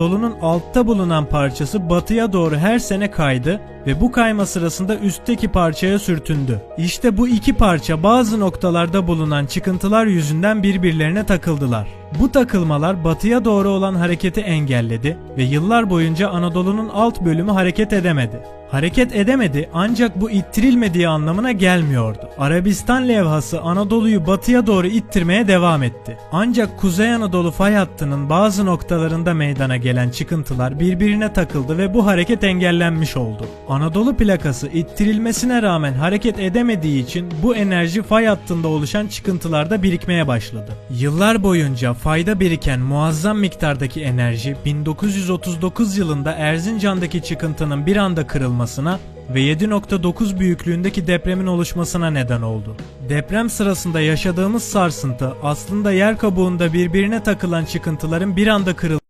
Anadolu'nun altta bulunan parçası batıya doğru her sene kaydı ve bu kayma sırasında üstteki parçaya sürtündü. İşte bu iki parça bazı noktalarda bulunan çıkıntılar yüzünden birbirlerine takıldılar. Bu takılmalar batıya doğru olan hareketi engelledi ve yıllar boyunca Anadolu'nun alt bölümü hareket edemedi. Hareket edemedi ancak bu ittirilmediği anlamına gelmiyordu. Arabistan levhası Anadolu'yu batıya doğru ittirmeye devam etti. Ancak Kuzey Anadolu fay hattının bazı noktalarında meydana gelen çıkıntılar birbirine takıldı ve bu hareket engellenmiş oldu. Anadolu plakası ittirilmesine rağmen hareket edemediği için bu enerji fay hattında oluşan çıkıntılarda birikmeye başladı. Yıllar boyunca fayda biriken muazzam miktardaki enerji 1939 yılında Erzincan'daki çıkıntının bir anda kırılmasına ve 7.9 büyüklüğündeki depremin oluşmasına neden oldu. Deprem sırasında yaşadığımız sarsıntı aslında yer kabuğunda birbirine takılan çıkıntıların bir anda kırılmasına